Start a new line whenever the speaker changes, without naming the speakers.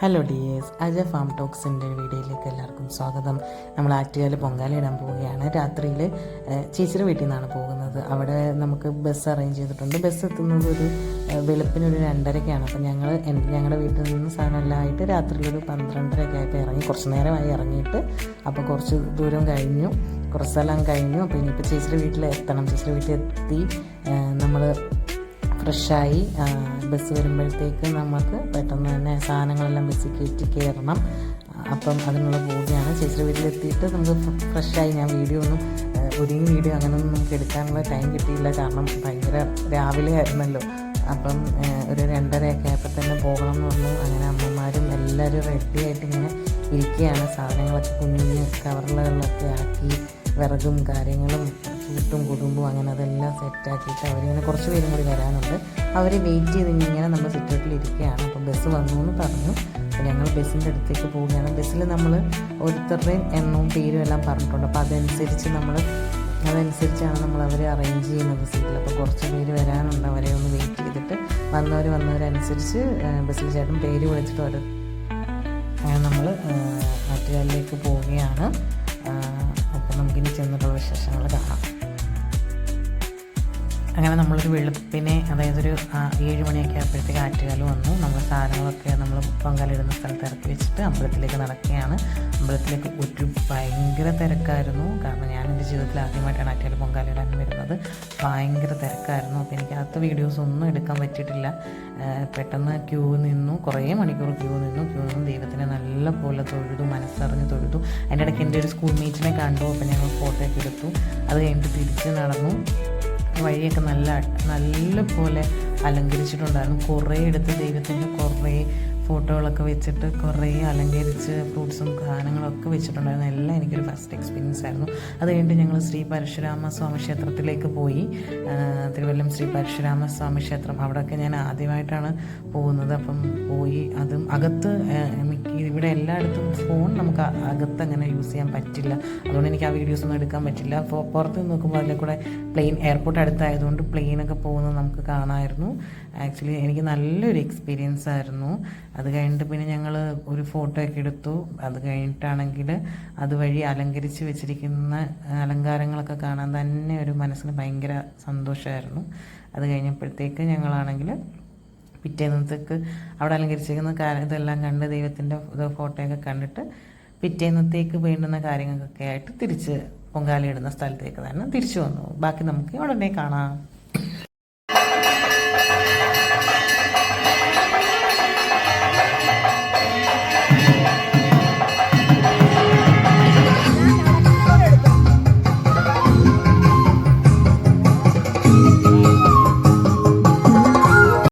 Hello dears Aja farm ടോക്സിന്റെ വീഡിയോയിലേക്ക് എല്ലാവർക്കും സ്വാഗതം. നമ്മൾ ആറ്റുകാൽ പൊങ്കാല ഇടാൻ പോവുകയാണ്. രാത്രിയിൽ ചേച്ചിയുടെ വീട്ടിൽ നിന്നാണ് പോകുന്നത്. അവിടെ നമുക്ക് ബസ് അറേഞ്ച് ചെയ്തിട്ടുണ്ട്. ബസ് എത്തുന്നത് ഒരു വെളുപ്പിനൊരു വെളുപ്പിന് ഒരു അപ്പം ഞങ്ങൾ ഞങ്ങളുടെ വീട്ടിൽ നിന്ന് സാധനമെല്ലാമായിട്ട് രാത്രിയിലൊരു പന്ത്രണ്ടരയൊക്കെ ആയപ്പോൾ ഇറങ്ങി. കുറച്ച് നേരമായി ഇറങ്ങിയിട്ട് അപ്പോൾ കുറച്ച് ദൂരം കഴിഞ്ഞു. കുറച്ച് സ്ഥലം കഴിഞ്ഞു. അപ്പോൾ ഇനിയിപ്പോൾ ചേച്ചിയുടെ വീട്ടിൽ എത്തണം. ചേച്ചിയുടെ വീട്ടിൽ എത്തി നമ്മൾ ഫ്രഷായി ബസ് വരുമ്പോഴത്തേക്ക് നമുക്ക് പെട്ടെന്ന് തന്നെ സാധനങ്ങളെല്ലാം ബസ്സിൽ കയറ്റി കയറണം. അപ്പം അതിനുള്ള പോവുകയാണ്. ചേച്ചി വീട്ടിലെത്തിയിട്ട് നമുക്ക് ഫ്ര- ഫ്രഷായി ഞാൻ വീഡിയോ ഒന്നും ഒരുങ്ങി വീഡിയോ അങ്ങനെയൊന്നും നമുക്ക് എടുക്കാനുള്ള ടൈം കിട്ടിയില്ല. കാരണം ഭയങ്കര രാവിലെ ആയിരുന്നല്ലോ. അപ്പം ഒരു രണ്ടരയൊക്കെ ആയപ്പോൾ തന്നെ പോകണം എന്ന് പറഞ്ഞു അങ്ങനെ അമ്മമാരും എല്ലാവരും റെഡി ആയിട്ട് ഇങ്ങനെ ഇരിക്കുകയാണ്. സാധനങ്ങളൊക്കെ കുഞ്ഞു കവറുകളിലൊക്കെ ആക്കി വിറകും കാര്യങ്ങളും ചൂട്ടും കുടുംബവും അങ്ങനെ അതെല്ലാം സെറ്റാക്കിയിട്ട് അവരിങ്ങനെ കുറച്ച് പേരും കൂടി വരാനുണ്ട്. അവർ വെയിറ്റ് ചെയ്ത് ഇങ്ങനെ നമ്മൾ സിറ്റൗട്ടിൽ ഇരിക്കുകയാണ്. അപ്പോൾ ബസ് വന്നു എന്ന് പറഞ്ഞു ഞങ്ങൾ ബസ്സിന്റെ അടുത്തേക്ക് പോവുകയാണ്. ബസ്സിൽ നമ്മൾ ഓരോരുത്തരുടെയും എണ്ണവും പേരും എല്ലാം പറഞ്ഞിട്ടുണ്ട്. അപ്പോൾ അതനുസരിച്ച് നമ്മൾ അതനുസരിച്ചാണ് നമ്മൾ അവരെ അറേഞ്ച് ചെയ്യുന്നത് സീറ്റിൽ അപ്പോൾ കുറച്ച് പേര് വരാനുണ്ട്. അവരെ ഒന്ന് വെയിറ്റ് ചെയ്തിട്ട് വന്നവർ വന്നവരനുസരിച്ച് ബസ്സിൽ ചേട്ടൻ പേര് വിളിച്ചിട്ട് ഓരോ അങ്ങനെ നമ്മളൊരു വെളുപ്പിനെ അതായത് ഒരു ഏഴ് മണിയൊക്കെ ആയപ്പോഴത്തേക്ക് ആറ്റുകാൽ വന്നു. നമ്മൾ സാധനങ്ങളൊക്കെ നമ്മൾ പൊങ്കാലിടുന്ന സ്ഥലത്ത് ഇറക്കി വെച്ചിട്ട് അമ്പലത്തിലേക്ക് നടക്കുകയാണ്. അമ്പലത്തിലേക്ക് ഒരു ഭയങ്കര തിരക്കായിരുന്നു. കാരണം ഞാൻ എന്റെ ജീവിതത്തിൽ ആദ്യമായിട്ടാണ് ആറ്റുകാൽ പൊങ്കാലിടാൻ വരുന്നത്. ഭയങ്കര തിരക്കായിരുന്നു. അപ്പോൾ എനിക്ക് അകത്ത് വീഡിയോസ് ഒന്നും എടുക്കാൻ പറ്റിയിട്ടില്ല. പെട്ടെന്ന് ക്യൂ നിന്നു. കുറേ മണിക്കൂർ ക്യൂ നിന്നു. ക്യൂ നിന്ന്. ദൈവത്തിനെ നല്ല പോലെ തൊഴുതു മനസ്സറിഞ്ഞ് തൊഴുതു. അതിന്റെ ഇടയ്ക്ക് എന്റെ ഒരു സ്കൂൾ മീറ്റിനെ കണ്ടു. അപ്പോൾ ഞങ്ങൾ ഫോട്ടോ ഒക്കെ എടുത്തു. അത് കഴിഞ്ഞിട്ട് തിരിച്ച് നടന്നു. വഴിയൊക്കെ നല്ല നല്ല പോലെ അലങ്കരിച്ചിട്ടുണ്ടായിരുന്നു. കുറേ എടുത്ത് ദൈവത്തിന്റെ കുറേ ഫോട്ടോകളൊക്കെ വെച്ചിട്ട് കുറേ അലങ്കരിച്ച് ഫ്രൂട്ട്സും സാധനങ്ങളൊക്കെ വെച്ചിട്ടുണ്ടായിരുന്നു. എല്ലാം എനിക്കൊരു ഫസ്റ്റ് എക്സ്പീരിയൻസ് ആയിരുന്നു. അത് കഴിഞ്ഞിട്ട് ഞങ്ങൾ ശ്രീ പരശുരാമ സ്വാമി ക്ഷേത്രത്തിലേക്ക് പോയി. തിരുവല്ലം ശ്രീ പരശുരാമ സ്വാമി ക്ഷേത്രം. അവിടെയൊക്കെ ഞാൻ ആദ്യമായിട്ടാണ് പോകുന്നത്. അപ്പം പോയി അതും അകത്ത് ഇവിടെ എല്ലായിടത്തും ഫോൺ നമുക്ക് അകത്ത് അങ്ങനെ യൂസ് ചെയ്യാൻ പറ്റില്ല. അതുകൊണ്ട് എനിക്ക് ആ വീഡിയോസ് ഒന്നും എടുക്കാൻ പറ്റില്ല. പുറത്ത് നിന്ന് നോക്കുമ്പോൾ അതിലെ കൂടെ പ്ലെയിൻ എയർപോർട്ട് അടുത്തായതുകൊണ്ട് പ്ലെയിനൊക്കെ പോകുന്നത് നമുക്ക് കാണാമായിരുന്നു. ആക്ച്വലി എനിക്ക് നല്ലൊരു എക്സ്പീരിയൻസ് ആയിരുന്നു. അത് കഴിഞ്ഞിട്ട് പിന്നെ ഞങ്ങൾ ഒരു ഫോട്ടോ ഒക്കെ എടുത്തു. അത് കഴിഞ്ഞിട്ടാണെങ്കിൽ അതുവഴി അലങ്കരിച്ച് വെച്ചിരിക്കുന്ന അലങ്കാരങ്ങളൊക്കെ കാണാൻ തന്നെ ഒരു മനസ്സിന് ഭയങ്കര സന്തോഷമായിരുന്നു. അത് കഴിഞ്ഞപ്പോഴത്തേക്ക് ഞങ്ങളാണെങ്കിൽ പിറ്റേന്നത്തേക്ക് അവിടെ അലങ്കരിച്ചിരിക്കുന്ന ഇതെല്ലാം കണ്ട് ദൈവത്തിന്റെ ഫോട്ടോയൊക്കെ കണ്ടിട്ട് പിറ്റേന്നത്തേക്ക് വേണ്ടുന്ന കാര്യങ്ങൾക്കൊക്കെ ആയിട്ട് തിരിച്ച് പൊങ്കാലയിടുന്ന സ്ഥലത്തേക്ക് തന്നെ തിരിച്ചു വന്നു. ബാക്കി നമുക്ക് ഉടനെ കാണാം.